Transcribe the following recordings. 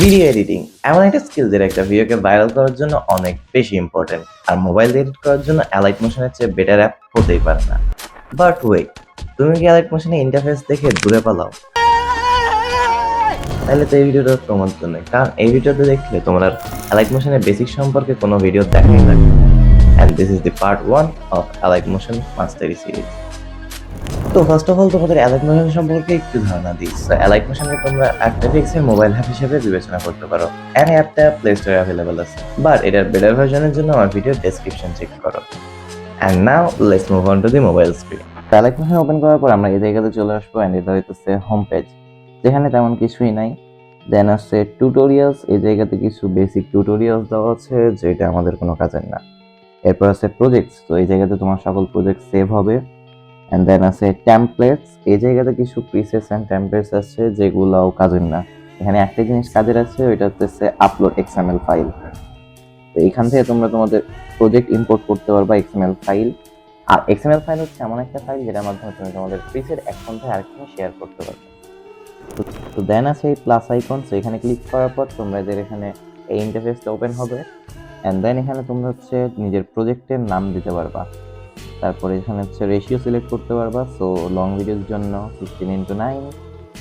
Video editing এমন একটা skill যেটা একটা ভিডিওকে ভাইরাল করার জন্য অনেক বেশি ইম্পর্টেন্ট আর মোবাইল এডিট করার জন্য অ্যালাইট মোশনের চেয়ে বেটার অ্যাপ হতেই পারে না। বাট ওয়েট তুমি কি অ্যালাইট মোশনে ইন্টারফেস দেখে দূরে পালাও? তাহলে তো এই ভিডিওটা তোমার জন্য, কারণ এই ভিডিওতে দেখলে তোমার অ্যালাইট মোশনের বেসিক সম্পর্কে কোনো ভিডিও দেখাই লাগবে and this is the part one of Alight Motion mastery series তো ফার্স্ট অফ অল তোমাদের অ্যালাইট মোশন সম্পর্কে একটু ধারণা দিই। সো অ্যালাইট মোশনকে তোমরা একটা পিক্সেল মোবাইল অ্যাপ হিসেবে বিবেচনা করতে পারো। অ্যান্ড অ্যাপটা প্লে স্টোরে অ্যাভেলেবল আছে। বাট এটার বেটার ভার্জনের জন্য আমার ভিডিও ডেসক্রিপশন চেক করো। And now let's move on to the mobile screen Alight motion open করার পর আমরা এই জায়গাতে চলে আসব অ্যান্ড এটা হইতেছে হোম পেজ যেখানে তেমন কিছুই নাই। দেন আছে টিউটোরিয়ালস এই জায়গাতে কিছু বেসিক টিউটোরিয়ালস দেওয়া আছে, যেটা আমাদের কোনো কাজের না। এরপর আছে প্রজেক্টস তো এই জায়গাতে তোমার সকল প্রজেক্ট সেভ হবে। অ্যান্ড দেন আছে টেমপ্লেটস এই জায়গাতে কিছু প্রিসেস অ্যান্ড টেমপ্লেটস আছে যেগুলোও কাজের না। এখানে একটা জিনিস কাজের আছে, ওইটা হচ্ছে আপলোড এক্সএমএল ফাইল তো এখান থেকে তোমরা তোমাদের প্রজেক্ট ইম্পোর্ট করতে পারবা এক্সএমএল ফাইল আর এক্সএমএল ফাইল হচ্ছে এমন একটা ফাইল যেটার মাধ্যমে তুমি তোমাদের প্রিসেট এক ফোন থেকে আরেকখানে শেয়ার করতে পারবে। তো দেন আছে এই প্লাস আইকন তো এখানে ক্লিক করার পর তোমরা এদের এখানে এই ইন্টারফেসটা ওপেন হবে। অ্যান্ড দেন এখানে তোমরা হচ্ছে নিজের প্রজেক্টের নাম দিতে পারবা। তারপরে এখানে হচ্ছে রেশিও সিলেক্ট করতে পারবা সো লং ভিডিওর জন্য সিক্সটিন ইন্টু নাইন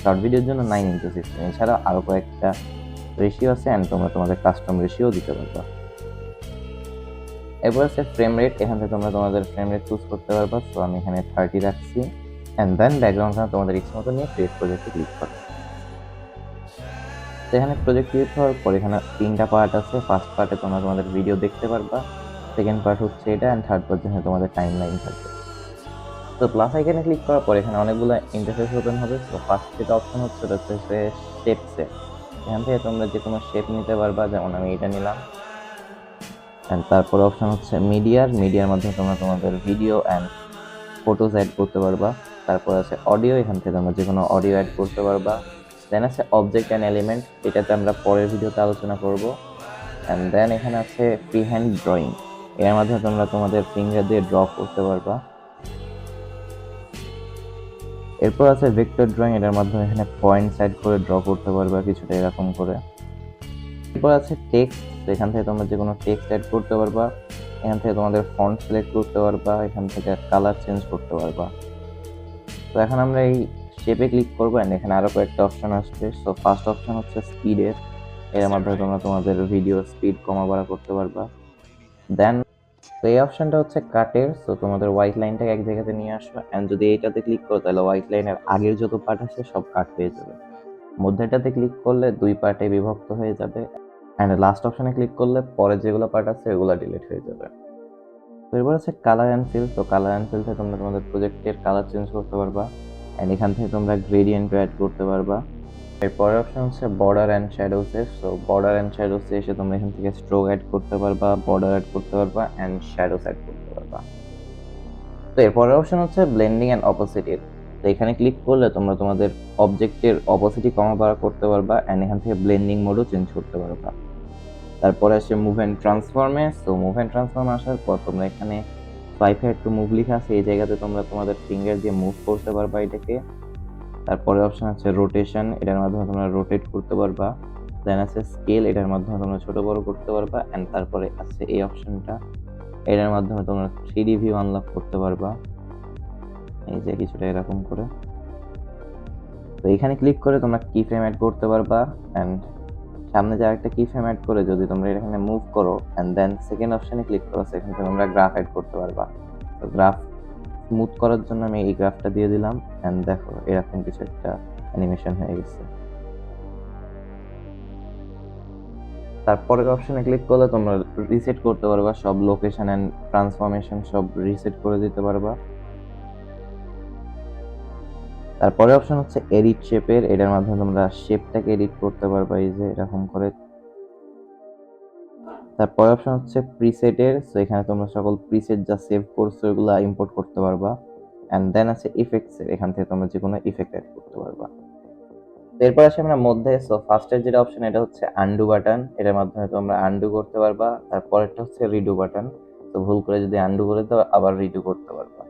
শর্ট ভিডিওর জন্য নাইন ইন্টু সিক্সটিন এছাড়াও আরও কয়েকটা রেশিও আছে অ্যান্ড তোমরা তোমাদের কাস্টম রেশিও দিতে পারবা। এরপর আছে ফ্রেম রেট এখান থেকে তোমরা তোমাদের ফ্রেম রেট চুজ করতে পারবা সো আমি এখানে থার্টি রাখছি অ্যান্ড দেন ব্যাকগ্রাউন্ডটা তোমাদের ইচ্ছে মতো নিয়ে ক্রিয়েট প্রজেক্টে ক্লিক করো। তো এখানে প্রজেক্ট ক্রিয়েট হওয়ার পর এখানে তিনটা পার্ট আছে ফার্স্ট পার্টে তোমরা তোমাদের ভিডিও দেখতে পারবা সেকেন্ড পার্ট হচ্ছে এটা অ্যান্ড থার্ড পার্ট যেখানে তোমাদের টাইম লাইন থাকবে। তো প্লাস আইকনে ক্লিক করার পর এখানে অনেকগুলো ইন্টারফেস ওপেন হবে তো ফার্স্ট যেটা অপশন হচ্ছে ওটা হচ্ছে শেপ সেট এখান থেকে তোমরা যে কোনো শেপ নিতে পারবা, যেমন আমি এটা নিলাম। অ্যান্ড তারপরে অপশন হচ্ছে মিডিয়ার মিডিয়ার মাধ্যমে তোমরা তোমাদের ভিডিও অ্যান্ড ফটোজ অ্যাড করতে পারবা। তারপর আছে অডিও এখান থেকে তোমরা যে কোনো অডিও অ্যাড করতে পারবা। দেন আছে অবজেক্ট অ্যান্ড এলিমেন্ট এটাতে আমরা পরের ভিডিওতে আলোচনা করব। অ্যান্ড দেন এখানে আছে ফ্রি হ্যান্ড ড্রয়িং এর মাধ্যমে তোমরা তোমাদের ফিঙ্গার দিয়ে ড্র করতে পারবা। এরপর আছে ভেক্টর ড্রয়িং এটার মাধ্যমে এখানে পয়েন্ট সাইড করে ড্র করতে পারবা কিছুটা এরকম করে। এরপর আছে টেক্সট এখান থেকে তোমরা যে কোনো টেক্সট অ্যাড করতে পারবা। এখান থেকে তোমাদের ফন্ট সিলেক্ট করতে পারবা, এখান থেকে কালার চেঞ্জ করতে পারবা। তো এখন আমরা এই শেপে ক্লিক করব অ্যান্ড এখানে আরও কয়েকটা অপশন আসবে। সো ফার্স্ট অপশন হচ্ছে স্পিডের এর। মাধ্যমে তোমরা তোমাদের ভিডিও স্পিড কমা বাড়া করতে পারবা। দেন তো এই অপশনটা হচ্ছে কাটের সো তোমাদের হোয়াইট লাইনটাকে এক জায়গাতে নিয়ে আসবে অ্যান্ড যদি এইটাতে ক্লিক করো, তাহলে হোয়াইট লাইনের আগের যত পার্ট আছে, সব কাট হয়ে যাবে। মধ্যেটাতে ক্লিক করলে দুই পার্টে বিভক্ত হয়ে যাবে অ্যান্ড লাস্ট অপশনে ক্লিক করলে পরে যেগুলো পার্ট আছে এগুলো ডিলিট হয়ে যাবে। তো এরপর আছে কালার অ্যান্ড ফিল তো কালার অ্যান্ড ফিল থেকে তোমরা তোমাদের প্রজেক্টের কালার চেঞ্জ করতে পারবা অ্যান্ড এখান থেকে তোমরা গ্রেডিয়েন্ট অ্যাড করতে পারবা। এরপরের অপশন হচ্ছে বর্ডার অ্যান্ড শ্যাডোসে সো বর্ডার অ্যান্ড শ্যাডোসে এসে তোমরা এখান থেকে স্ট্রোক অ্যাড করতে পারবা বর্ডার অ্যাড করতে পারবা অ্যান্ড শ্যাডোস অ্যাড করতে পারবা। তো এরপরের অপশন হচ্ছে ব্লেন্ডিং অ্যান্ড অপোজিটের তো এখানে ক্লিক করলে তোমরা তোমাদের অবজেক্টের অপোজিটি কমা বাড়া করতে পারবা অ্যান্ড এখান থেকে ব্লেন্ডিং মোডও চেঞ্জ করতে পারবা। তারপরে আসে মুভ অ্যান্ড ট্রান্সফর্মে তো মুভ অ্যান্ড ট্রান্সফর্ম আসার পর তোমরা এখানে সোয়াইপে একটু মুভ লিখা আছে এই জায়গাতে তোমরা তোমাদের ফিঙ্গার দিয়ে মুভ করতে পারবা এটাকে। তারপরে অপশন আছে রোটেশন এটার মাধ্যমে তোমরা রোটেট করতে পারবা। দেন আছে স্কেল এটার মাধ্যমে তোমরা ছোট, বড় করতে পারবা। অ্যান্ড তারপরে আছে এই অপশনটা এটার মাধ্যমে তোমরা থ্রি ডি ভিউ আনলক করতে পারবা। এই যে কিছুটা এরকম করে। তো এখানে ক্লিক করে তোমরা কি ফ্রেম অ্যাড করতে পারবা। অ্যান্ড সামনে যে আরেকটা কি ফ্রেম অ্যাড করে, যদি তোমরা এখানে মুভ করো অ্যান্ড দেন সেকেন্ড অপশানে ক্লিক করো, সেখান তোমরা গ্রাফ অ্যাড করতে পারবা। তো গ্রাফ স্মুথ করার জন্য আমি এই গ্রাফটা দিয়ে দিলাম অ্যান্ড দেখো, এরকম কিছু একটা অ্যানিমেশন হয়ে গেছে। তারপরের অপশনে ক্লিক করলে তোমরা রিসেট করতে পারবা, সব লোকেশন অ্যান্ড ট্রান্সফরমেশন সব রিসেট করে দিতে পারবা। তারপরে অপশন হচ্ছে এডিট শেপের এটার মাধ্যমে তোমরা শেপটাকে এডিট করতে পারবা, এই যে এরকম করে। তারপরে অপশন হচ্ছে প্রিসেটের সো এখানে তোমরা সকল প্রিসেট যা সেভ করছ এগুলো ইম্পোর্ট করতে পারবা। অ্যান্ড দেন আছে ইফেক্টস এর, এখান থেকে তোমরা যে কোনো ইফেক্ট অ্যাড করতে পারবা। এরপর আসে আমরা মধ্যে সো ফার্স্টের যেটা অপশন এটা হচ্ছে আন্ডু বাটন এটার মাধ্যমে তোমরা আন্ডু করতে পারবা। তারপরেরটা হচ্ছে রিডু বাটন তো ভুল করে যদি আন্ডু করে দাও, আবার রিডু করতে পারবা।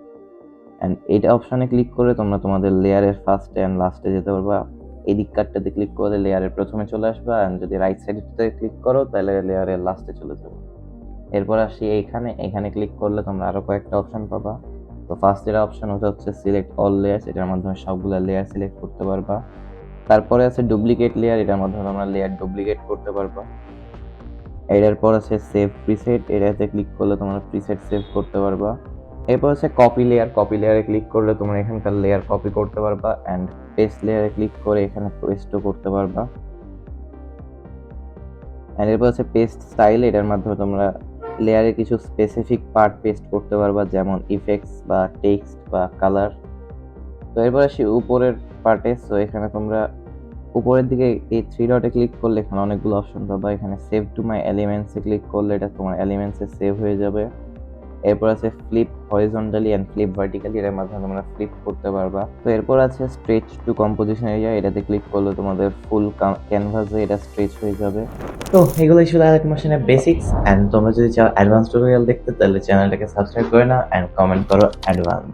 অ্যান্ড এইটা অপশনে ক্লিক করে তোমরা তোমাদের লেয়ারের ফার্স্টে অ্যান্ড লাস্টে যেতে পারবা। এদিক কার্ডটাতে ক্লিক করলে লেয়ারের প্রথমে চলে আসবে আর যদি রাইট সাইডটাতে ক্লিক করো, তাহলে লেয়ারের লাস্টে চলে যাবে। এরপর আসি এইখানে, এখানে ক্লিক করলে তোমরা আরও কয়েকটা অপশন পাবা। তো ফার্স্ট এর অপশন ওটা হচ্ছে সিলেক্ট অল লেয়ার্স এটার মাধ্যমে সবগুলো লেয়ার সিলেক্ট করতে পারবা। তারপরে আছে ডুপ্লিকেট লেয়ার এটার মাধ্যমে তোমরা লেয়ার ডুপ্লিকেট করতে পারবা। এটার পর আছে সেভ প্রিসেট এটাতে ক্লিক করলে তোমরা প্রিসেট সেভ করতে পারবা। এরপর আছে কপি লেয়ার কপি লেয়ারে ক্লিক করলে তোমরা এখানকার লেয়ার কপি করতে পারবা অ্যান্ড পেস্ট লেয়ারে ক্লিক করে এখানে পেস্টও করতে পারবা। অ্যান্ড এরপর আছে পেস্ট স্টাইল এটার মাধ্যমে তোমরা লেয়ারে কিছু স্পেসিফিক পার্ট পেস্ট করতে পারবা, যেমন ইফেক্টস বা টেক্সট বা কালার তো এরপর আসি উপরের পার্টে সো এখানে তোমরা উপরের দিকে এই থ্রি ডটে ক্লিক করলে এখানে অনেকগুলো অপশন পাবা। এখানে সেভ টু মাই এলিমেন্টসে ক্লিক করলে এটা তোমার এলিমেন্টসে সেভ হয়ে যাবে। এরপর আছে flip horizontally and flip vertically এর মাধ্যমে তোমরা ফ্লিপ করতে পারবা। তো এরপর আছে স্ট্রেচ টু কম্পোজিশন এরিয়া এটাতে ক্লিক করলে তোমাদের ফুল ক্যানভাসে এটা স্ট্রেচ হয়ে যাবে। তো এগুলো ছিল আরেক মোশনের বেসিক্স অ্যান্ড তোমরা যদি চাও অ্যাডভান্স টিউটোরিয়াল দেখতে, তাহলে চ্যানেলটাকে সাবস্ক্রাইব করে নাও অ্যান্ড কমেন্ট করো অ্যাডভান্স